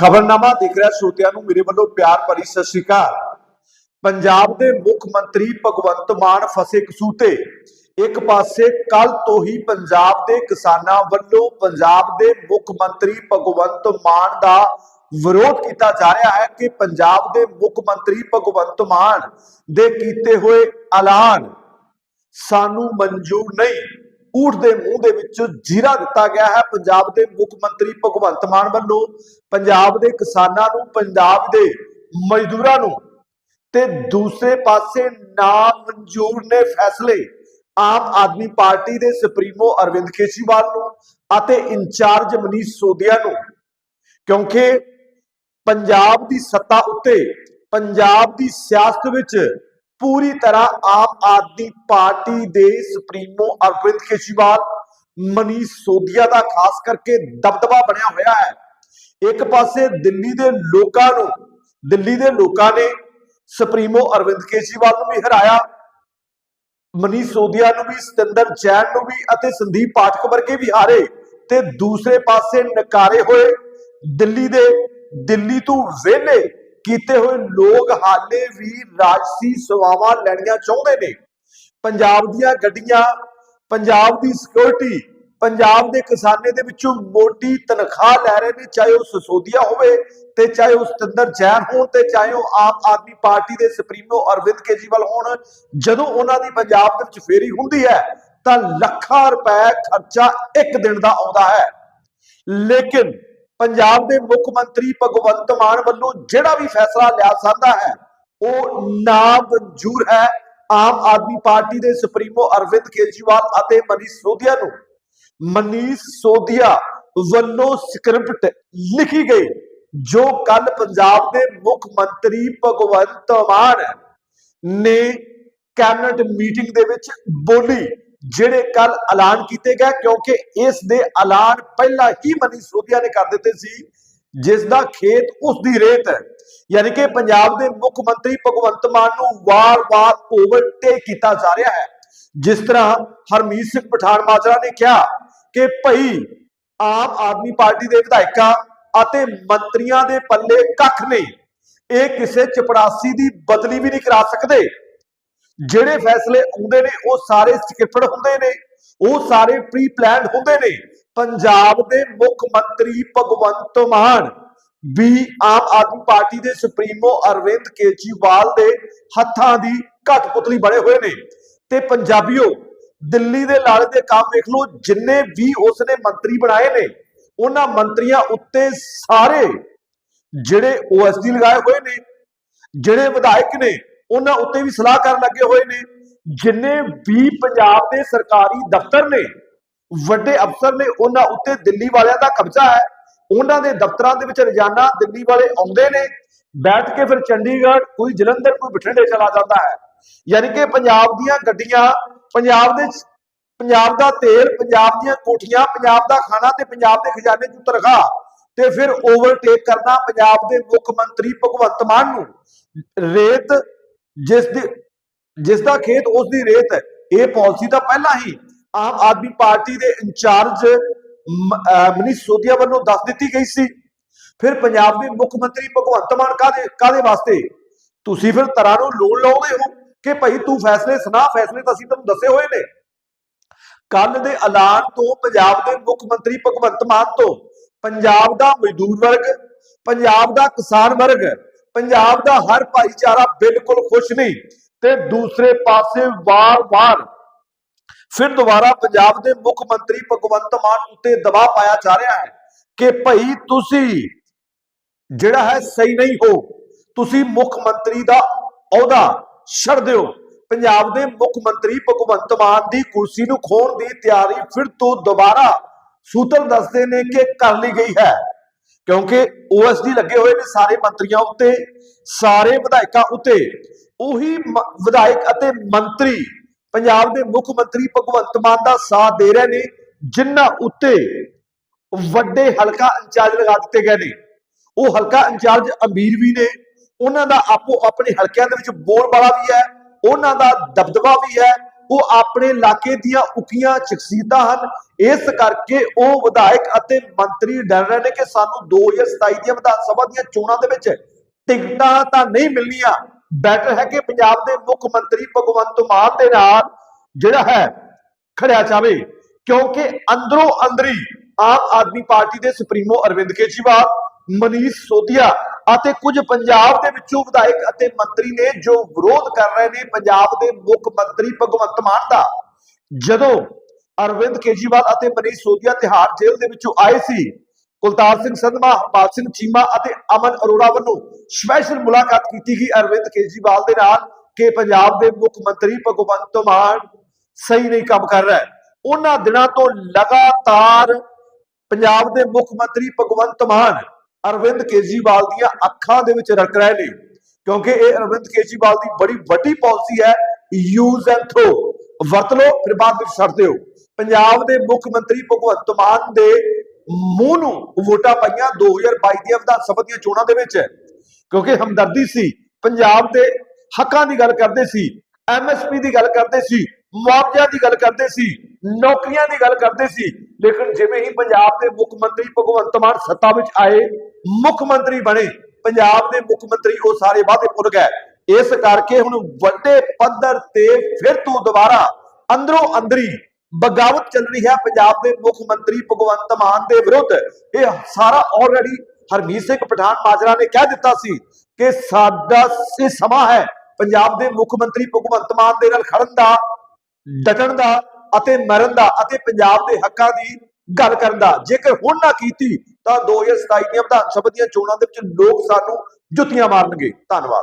ਖਬਰਨਾਮਾ ਦੇਖ ਰਿਹਾ ਸਰੋਤਿਆਂ ਨੂੰ, ਮੇਰੇ ਵੱਲੋਂ ਪਿਆਰ ਭਰੀ ਸਤਿ ਸ਼੍ਰੀ ਅਕਾਲ। ਪੰਜਾਬ ਦੇ ਮੁੱਖ ਮੰਤਰੀ ਭਗਵੰਤ ਮਾਨ ਫਸੇ ਕਸੂਤੇ ਇੱਕ ਪਾਸੇ ਕੱਲ ਤੋਂ ਹੀ ਪੰਜਾਬ ਦੇ ਕਿਸਾਨਾਂ ਵੱਲੋਂ ਪੰਜਾਬ ਦੇ ਮੁੱਖ ਮੰਤਰੀ ਭਗਵੰਤ ਮਾਨ ਦਾ ਵਿਰੋਧ ਕੀਤਾ ਜਾ ਰਿਹਾ ਹੈ ਕਿ ਪੰਜਾਬ ਦੇ ਮੁੱਖ ਮੰਤਰੀ ਭਗਵੰਤ ਮਾਨ ਦੇ ਕੀਤੇ ਹੋਏ ਐਲਾਨ ਸਾਨੂੰ ਮਨਜ਼ੂਰ ਨਹੀਂ। ਊਠ ਦੇ ਮੂੰਹ ਦੇ ਵਿੱਚ ਜੀਰਾ ਦਿੱਤਾ ਗਿਆ ਹੈ। ਪੰਜਾਬ ਦੇ ਮੁੱਖ ਮੰਤਰੀ ਭਗਵੰਤ ਮਾਨ ਵੱਲੋਂ ਪੰਜਾਬ ਦੇ ਕਿਸਾਨਾਂ ਨੂੰ, ਪੰਜਾਬ ਦੇ ਮਜ਼ਦੂਰਾਂ ਨੂੰ ਤੇ ਦੂਸਰੇ ਪਾਸੇ ਨਾ ਮਨਜ਼ੂਰ ਨੇ ਫੈਸਲੇ ਆਮ ਆਦਮੀ ਪਾਰਟੀ ਦੇ ਸੁਪਰੀਮੋ ਅਰਵਿੰਦ ਕੇਜਰੀਵਾਲ ਨੂੰ ਅਤੇ ਇੰਚਾਰਜ ਮਨੀਸ਼ ਸੋਦੀਆ ਨੂੰ। ਕਿਉਂਕਿ ਪੰਜਾਬ ਦੀ ਸੱਤਾ ਉੱਤੇ, ਪੰਜਾਬ ਦੀ ਸਿਆਸਤ ਵਿੱਚ ਪੂਰੀ ਤਰ੍ਹਾਂ ਆਮ ਆਦਮੀ ਪਾਰਟੀ ਦੇ ਸੁਪਰੀਮੋ ਅਰਵਿੰਦ ਕੇਜਰੀਵਾਲ ਮਨੀਸ਼ ਸੋਧੀਆ ਦਾ ਖਾਸ ਕਰਕੇ ਦਬਦਬਾ ਬਣਿਆ ਹੋਇਆ ਹੈ। ਇੱਕ ਪਾਸੇ ਦਿੱਲੀ ਦੇ ਲੋਕਾਂ ਨੂੰ, ਦਿੱਲੀ ਦੇ ਲੋਕਾਂ ਨੇ ਸੁਪਰੀਮੋ ਅਰਵਿੰਦ ਕੇਜਰੀਵਾਲ ਨੂੰ ਵੀ ਹਰਾਇਆ ਮਨੀਸ਼ ਸੋਧੀਆ ਨੂੰ ਵੀ, ਸਤਿੰਦਰ ਜੈਨ ਨੂੰ ਵੀ ਅਤੇ ਸੰਦੀਪ ਪਾਠਕ ਵਰਗੇ ਵੀ ਹਾਰੇ ਤੇ ਦੂਸਰੇ ਪਾਸੇ ਨਕਾਰੇ ਹੋਏ। ਦਿੱਲੀ ਦੇ, ਦਿੱਲੀ ਤੋਂ ਵਿਹਲੇ ਕੀਤੇ ਹੋਏ ਲੋਕ ਹਾਲੇ ਵੀ ਰਾਜਸੀ ਸੇਵਾਵਾਂ ਲੈਣੀਆਂ ਚਾਹੁੰਦੇ ਨੇ। ਪੰਜਾਬ ਦੀਆਂ ਗੱਡੀਆਂ, ਪੰਜਾਬ ਦੀ ਸਿਕਿਉਰਿਟੀ ਪੰਜਾਬ ਦੇ ਕਿਸਾਨੇ ਦੇ ਵਿੱਚੋਂ ਮੋਟੀ ਤਨਖਾਹ ਲੈ ਰਹੇ ਨੇ, ਚਾਹੇ ਉਹ ਸਸੋਦੀਆ ਹੋਵੇ ਤੇ ਚਾਹੇ ਉਹ ਸਤਿੰਦਰ ਜੈਨ ਹੋਣ ਤੇ ਚਾਹੇ ਉਹ ਆਮ ਆਦਮੀ ਪਾਰਟੀ ਦੇ ਸੁਪਰੀਮੋ ਅਰਵਿੰਦ ਕੇਜਰੀਵਾਲ ਹੋਣ, ਜਦੋਂ ਉਹਨਾਂ ਦੀ ਪੰਜਾਬ ਦੇ ਵਿੱਚ ਫੇਰੀ ਹੁੰਦੀ ਹੈ, ਤਾਂ ਲੱਖਾਂ ਰੁਪਏ ਖਰਚਾ ਇੱਕ ਦਿਨ ਦਾ ਆਉਂਦਾ ਹੈ। ਲੇਕਿਨ ਪੰਜਾਬ ਦੇ ਮੁੱਖ ਮੰਤਰੀ ਭਗਵੰਤ ਮਾਨ ਵੱਲੋਂ ਜਿਹੜਾ ਵੀ ਫੈਸਲਾ ਲਿਆ ਜਾਂਦਾ ਹੈ, ਉਹ ਨਾ ਹੈ। ਆਮ ਆਦਮੀ ਪਾਰਟੀ ਦੇ ਸੁਪਰੀਮੋ ਅਰਵਿੰਦ ਕੇਜਰੀਵਾਲ ਅਤੇ ਮਨੀਸ਼ ਸੋਧੀਆ ਨੂੰ। ਮਨੀਸ਼ ਸੋਧੀਆ ਵੱਲੋਂ ਸਕ੍ਰਿਪਟ ਲਿਖੀ ਗਈ, ਜੋ ਕੱਲ ਪੰਜਾਬ ਦੇ ਮੁੱਖ ਮੰਤਰੀ ਭਗਵੰਤ ਮਾਨ ਨੇ ਕੈਬਨਿਟ ਮੀਟਿੰਗ ਦੇ ਵਿੱਚ ਬੋਲੀ। ਜਿਹੜੇ ਕੱਲ ਐਲਾਨ ਕੀਤੇ ਗਏ, ਕਿਉਂਕਿ ਇਸ ਦੇ ਐਲਾਨ ਪਹਿਲਾਂ ਹੀ ਮਨੀ ਸੋਧੀਆ ਨੇ ਕਰ ਦਿੱਤੇ ਸੀ, ਜਿਸ ਦਾ ਖੇਤ ਉਸ ਦੀ ਰੇਤ ਹੈ। ਯਾਨੀ ਕਿ ਪੰਜਾਬ ਦੇ ਮੁੱਖ ਮੰਤਰੀ ਭਗਵੰਤ ਮਾਨ ਨੂੰ ਵਾਰ-ਵਾਰ ਓਵਰਟੇਕ ਕੀਤਾ ਜਾ ਰਿਹਾ ਹੈ। ਜਿਸ ਤਰ੍ਹਾਂ ਹਰਮੀਤ ਸਿੰਘ ਪਠਾਨ ਮਾਜਰਾ ਨੇ ਕਿਹਾ ਕਿ ਭਈ ਆਮ ਆਦਮੀ ਪਾਰਟੀ ਦੇ ਵਿਧਾਇਕਾਂ ਅਤੇ ਮੰਤਰੀਆਂ ਦੇ ਪੱਲੇ ਕੱਖ ਨਹੀਂ। ਇਹ ਕਿਸੇ ਚਪੜਾਸੀ ਦੀ ਬਦਲੀ ਵੀ ਨਹੀਂ ਕਰਾ ਸਕਦੇ। ਜਿਹੜੇ ਫੈਸਲੇ ਆਉਂਦੇ ਨੇ, ਉਹ ਸਾਰੇ ਸਕ੍ਰਿਪਟਡ ਹੁੰਦੇ ਨੇ, ਉਹ ਸਾਰੇ ਪ੍ਰੀ ਪਲਾਨਡ ਹੁੰਦੇ ਨੇ। ਪੰਜਾਬ ਦੇ ਮੁੱਖ ਮੰਤਰੀ ਭਗਵੰਤ ਮਾਨ ਵੀ ਆਮ ਆਦਮੀ ਪਾਰਟੀ ਦੇ ਸੁਪਰੀਮੋ ਅਰਵਿੰਦ ਕੇਜਰੀਵਾਲ ਦੇ ਹੱਥਾਂ ਦੀ ਘਟਪੁਤਲੀ ਬਣੇ ਹੋਏ ਨੇ। ਤੇ ਪੰਜਾਬੀਓ, ਦਿੱਲੀ ਦੇ ਲਾਲੇ ਦੇ ਕੰਮ ਵੇਖ ਲਓ, ਜਿੰਨੇ ਵੀ ਉਸਨੇ ਮੰਤਰੀ ਬਣਾਏ ਨੇ, ਉਹਨਾਂ ਮੰਤਰੀਆਂ ਉੱਤੇ ਸਾਰੇ ਜਿਹੜੇ ਓਐਸਡੀ ਲਗਾਏ ਹੋਏ ਨੇ, ਜਿਹੜੇ ਵਿਧਾਇਕ ਨੇ ਉਹਨਾਂ ਉੱਤੇ ਵੀ ਸਲਾਹ ਕਰਨ ਲੱਗੇ ਹੋਏ ਨੇ। ਜਿੰਨੇ ਵੀ ਪੰਜਾਬ ਦੇ ਸਰਕਾਰੀ ਦਫ਼ਤਰ ਨੇ, ਵੱਡੇ ਅਫਸਰ ਨੇ, ਉਹਨਾਂ ਉੱਤੇ ਦਿੱਲੀ ਵਾਲਿਆਂ ਦਾ ਕਬਜ਼ਾ ਹੈ। ਉਹਨਾਂ ਦੇ ਦਫ਼ਤਰਾਂ ਦੇ ਵਿੱਚ ਰੋਜ਼ਾਨਾ ਦਿੱਲੀ ਵਾਲੇ ਆਉਂਦੇ ਨੇ। ਬੈਠ ਕੇ ਫਿਰ ਚੰਡੀਗੜ੍ਹ, ਕੋਈ ਜਲੰਧਰ, ਕੋਈ ਬਠਿੰਡੇ ਚਲਾ ਜਾਂਦਾ ਹੈ। ਯਾਨੀ ਕਿ ਪੰਜਾਬ ਦੀਆਂ ਗੱਡੀਆਂ, ਪੰਜਾਬ ਦੇ ਪੰਜਾਬ ਦਾ ਤੇਲ, ਪੰਜਾਬ ਦੀਆਂ ਕੋਠੀਆਂ, ਪੰਜਾਬ ਦਾ ਖਾਣਾ ਤੇ ਪੰਜਾਬ ਦੇ ਖਜ਼ਾਨੇ ਚ ਤਰਖਾ ਤੇ ਫਿਰ ਓਵਰਟੇਕ ਕਰਨਾ ਪੰਜਾਬ ਦੇ ਮੁੱਖ ਮੰਤਰੀ ਭਗਵੰਤ ਮਾਨ ਨੂੰ। ਰੇਤ ਜਿਸ ਦੀ, ਜਿਸ ਦਾ ਖੇਤ ਉਸ ਦੀ ਰੇਤ ਹੈ। ਇਹ ਪਾਲਿਸੀ ਤਾਂ ਪਹਿਲਾਂ ਹੀ ਆਮ ਆਦਮੀ ਪਾਰਟੀ ਦੇ ਇੰਚਾਰਜ ਮਨੀਸ਼ ਸੋਧੀਆ ਵੱਲੋਂ ਦੱਸ ਦਿੱਤੀ ਗਈ ਸੀ। ਫਿਰ ਪੰਜਾਬ ਦੇ ਮੁੱਖ ਮੰਤਰੀ ਭਗਵੰਤ ਮਾਨ ਕਾਦੇ ਕਾਦੇ ਵਾਸਤੇ? ਤੁਸੀਂ ਫਿਰ ਤਰ੍ਹਾਂ ਨੂੰ ਲੋਨ ਲਾਉਂਦੇ ਹੋ ਕਿ ਭਾਈ ਤੂੰ ਫੈਸਲੇ ਸੁਣਾ, ਫੈਸਲੇ ਤਾਂ ਅਸੀਂ ਤੁਹਾਨੂੰ ਦੱਸੇ ਹੋਏ ਨੇ। ਕੱਲ ਦੇ ਐਲਾਨ ਤੋਂ ਪੰਜਾਬ ਦੇ ਮੁੱਖ ਮੰਤਰੀ ਭਗਵੰਤ ਮਾਨ ਤੋਂ ਪੰਜਾਬ ਦਾ ਮਜ਼ਦੂਰ ਵਰਗ, ਪੰਜਾਬ ਦਾ ਕਿਸਾਨ ਵਰਗ ਪੰਜਾਬ ਦਾ ਹਰ ਭਾਈਚਾਰਾ ਬਿਲਕੁਲ ਖੁਸ਼ ਨਹੀਂ ਤੇ ਦੂਸਰੇ ਪਾਸੇ ਵਾਰ-ਵਾਰ ਫਿਰ ਦੁਬਾਰਾ ਪੰਜਾਬ ਦੇ ਮੁੱਖ ਮੰਤਰੀ ਭਗਵੰਤ ਮਾਨ ਉੱਤੇ ਦਬਾਅ ਪਾਇਆ ਜਾ ਰਿਹਾ ਹੈ ਕਿ ਭਈ ਤੁਸੀਂ ਜਿਹੜਾ ਹੈ ਸਹੀ ਨਹੀਂ ਹੋ, ਤੁਸੀਂ ਮੁੱਖ ਮੰਤਰੀ ਦਾ ਅਹੁਦਾ ਛੱਡ ਦਿਓ। ਪੰਜਾਬ ਦੇ ਮੁੱਖ ਮੰਤਰੀ ਭਗਵੰਤ ਮਾਨ ਦੀ ਕੁਰਸੀ ਨੂੰ ਖੋਣ ਦੀ ਤਿਆਰੀ ਫਿਰ ਤੋਂ ਦੁਬਾਰਾ ਸੂਤਰ ਦੱਸਦੇ ਨੇ ਕਿ ਕਰ ਲਈ ਗਈ ਹੈ। ਕਿਉਂਕਿ ਓਐਸਡੀ ਲੱਗੇ ਹੋਏ ਨੇ ਸਾਰੇ ਮੰਤਰੀਆਂ ਉੱਤੇ, ਸਾਰੇ ਵਿਧਾਇਕਾਂ ਉੱਤੇ। ਉਹੀ ਵਿਧਾਇਕ ਅਤੇ ਮੰਤਰੀ ਪੰਜਾਬ ਦੇ ਮੁੱਖ ਮੰਤਰੀ ਭਗਵੰਤ ਮਾਨ ਦਾ ਸਾਥ ਦੇ ਰਹੇ ਨੇ, ਜਿਨ੍ਹਾਂ ਉੱਤੇ ਵੱਡੇ ਹਲਕਾ ਇੰਚਾਰਜ ਲਗਾ ਦਿੱਤੇ ਗਏ ਨੇ। ਉਹ ਹਲਕਾ ਇੰਚਾਰਜ ਅਮੀਰ ਵੀ ਨੇ, ਉਹਨਾਂ ਦਾ ਆਪੋ ਆਪਣੇ ਹਲਕਿਆਂ ਦੇ ਵਿੱਚ ਬੋਲ ਵਾਲਾ ਵੀ ਹੈ, ਉਹਨਾਂ ਦਾ ਦਬਦਬਾ ਵੀ ਹੈ ਉਹ ਆਪਣੇ ਇਲਾਕੇ ਦੀਆਂ ਉਕੀਆਂ ਸ਼ਖਸੀਅਤਾਂ ਹਨ। ਇਸ ਕਰਕੇ ਉਹ ਵਿਧਾਇਕ ਅਤੇ ਮੰਤਰੀ ਡਰ ਰਹੇ ਨੇ ਕਿ ਸਾਨੂੰ 2027 ਦੀਆਂ ਵਿਧਾਨ ਸਭਾ ਦੀਆਂ ਚੋਣਾਂ ਦੇ ਵਿੱਚ ਟਿਕਟਾਂ ਤਾਂ ਨਹੀਂ ਮਿਲਣੀਆਂ। ਬੈਟਰ ਹੈ ਕਿ ਪੰਜਾਬ ਦੇ ਮੁੱਖ ਮੰਤਰੀ ਭਗਵੰਤ ਮਾਨ ਦੇ ਨਾਲ ਜਿਹੜਾ ਹੈ, ਖੜਿਆ ਜਾਵੇ। ਕਿਉਂਕਿ ਅੰਦਰੋਂ ਅੰਦਰੀ ਆਮ ਆਦਮੀ ਪਾਰਟੀ ਦੇ ਸੁਪਰੀਮੋ ਅਰਵਿੰਦ ਕੇਜਰੀਵਾਲ ਮਨੀਸ਼ ਸੋਧੀਆ ਅਤੇ ਕੁਝ ਪੰਜਾਬ ਦੇ ਵਿੱਚੋਂ ਵਿਧਾਇਕ ਅਤੇ ਮੰਤਰੀ ਨੇ ਜੋ ਵਿਰੋਧ ਕਰ ਰਹੇ ਨੇ ਪੰਜਾਬ ਦੇ ਮੁੱਖ ਮੰਤਰੀ ਭਗਵੰਤ ਮਾਨ ਦਾ। ਜਦੋਂ ਅਰਵਿੰਦ ਕੇਜਰੀਵਾਲ ਅਤੇ ਮਨੀਸ਼ ਸੋਧੀਆ ਤਿਹਾੜ ਜੇਲ੍ਹ ਦੇ ਵਿੱਚੋਂ ਆਏ ਸੀ, ਕੁਲਤਾਰ ਸਿੰਘ ਸੰਧਵਾ, ਹਰਪਾਲ ਸਿੰਘ ਚੀਮਾ ਅਤੇ ਅਮਨ ਅਰੋੜਾ ਵੱਲੋਂ ਸਪੈਸ਼ਲ ਮੁਲਾਕਾਤ ਕੀਤੀ ਗਈ ਅਰਵਿੰਦ ਕੇਜਰੀਵਾਲ ਦੇ ਨਾਲ ਕਿ ਪੰਜਾਬ ਦੇ ਮੁੱਖ ਮੰਤਰੀ ਭਗਵੰਤ ਮਾਨ ਸਹੀ ਨਹੀਂ ਕੰਮ ਕਰ ਰਿਹਾ। ਉਹਨਾਂ ਦਿਨਾਂ ਤੋਂ ਲਗਾਤਾਰ ਪੰਜਾਬ ਦੇ ਮੁੱਖ ਮੰਤਰੀ ਭਗਵੰਤ ਮਾਨ ਅਰਵਿੰਦ ਕੇਜਰੀਵਾਲ ਦੀਆਂ ਅੱਖਾਂ ਦੇ ਵਿੱਚ ਰੜਕ ਰਹੇ ਨੇ, ਕਿਉਂਕਿ ਇਹ ਅਰਵਿੰਦ ਕੇਜਰੀਵਾਲ ਦੀ ਬੜੀ ਵੱਡੀ ਪਾਲਿਸੀ ਹੈ ਯੂਜ਼ ਐਂਡ ਥਰੋ ਵਰਤ ਲਓ, ਫਿਰ ਬਾਅਦ ਵਿੱਚ ਛੱਡ ਦਿਓ ਪੰਜਾਬ ਦੇ ਮੁੱਖ ਮੰਤਰੀ ਭਗਵੰਤ ਮਾਨ ਦੇ ਮੂੰਹ ਨੂੰ ਵੋਟਾਂ ਪਾਈਆਂ 2022 ਦੀਆਂ ਵਿਧਾਨ ਸਭਾ ਦੀਆਂ ਚੋਣਾਂ ਦੇ ਵਿੱਚ। ਕਿਉਂਕਿ ਹਮਦਰਦੀ ਸੀ, ਪੰਜਾਬ ਦੇ ਹੱਕਾਂ ਦੀ ਗੱਲ ਕਰਦੇ ਸੀ ਐਮਐਸਪੀ ਦੀ ਗੱਲ ਕਰਦੇ ਸੀ ਮੁਆਵਜ਼ਾ ਦੀ ਗੱਲ ਕਰਦੇ ਸੀ, ਨੌਕਰੀਆਂ ਦੀ ਗੱਲ ਕਰਦੇ ਸੀ। ਲੇਕਿਨ ਜਿਵੇਂ ਹੀ ਪੰਜਾਬ ਦੇ ਮੁੱਖ ਮੰਤਰੀ ਭਗਵੰਤ ਮਾਨ ਸੱਤਾ ਵਿੱਚ ਆਏ ਮੁੱਖ ਮੰਤਰੀ ਬਣੇ। ਪੰਜਾਬ ਦੇ ਮੁੱਖ ਮੰਤਰੀ ਉਹ ਸਾਰੇ ਵਾਅਦੇ ਭੁੱਲ ਗਏ। ਇਸ ਕਰਕੇ ਹੁਣ ਵੱਡੇ ਪੱਧਰ ਤੇ ਫਿਰ ਤੋਂ ਦੁਬਾਰਾ ਅੰਦਰੋਂ ਅੰਦਰੀ ਬਗਾਵਤ ਚੱਲ ਰਹੀ ਹੈ ਪੰਜਾਬ ਦੇ ਮੁੱਖ ਮੰਤਰੀ ਭਗਵੰਤ ਮਾਨ ਦੇ ਵਿਰੁੱਧ। ਇਹ ਸਾਰਾ ਆਲਰੇਡੀ ਹਰਮੀਤ ਸਿੰਘ ਪਠਾਨ ਮਾਜਰਾ ਨੇ ਕਹਿ ਦਿੱਤਾ ਸੀ ਕਿ ਸਾਡਾ ਇਹ ਸਮਾਂ ਹੈ ਪੰਜਾਬ ਦੇ ਮੁੱਖ ਮੰਤਰੀ ਭਗਵੰਤ ਮਾਨ ਦੇ ਨਾਲ ਖੜਨ ਦਾ, ਡਟਣ ਦਾ ਅਤੇ ਮਰਨ ਦਾ ਅਤੇ ਪੰਜਾਬ ਦੇ ਹੱਕਾਂ ਦੀ ਗੱਲ ਕਰਨ ਦਾ। ਜੇਕਰ ਹੁਣ ਨਾ ਕੀਤੀ ਤਾਂ 2027 ਦੀਆਂ ਵਿਧਾਨ ਸਭਾ ਦੀਆਂ ਚੋਣਾਂ ਦੇ ਵਿੱਚ ਲੋਕ ਸਾਨੂੰ ਜੁੱਤੀਆਂ ਮਾਰਨਗੇ। ਧੰਨਵਾਦ।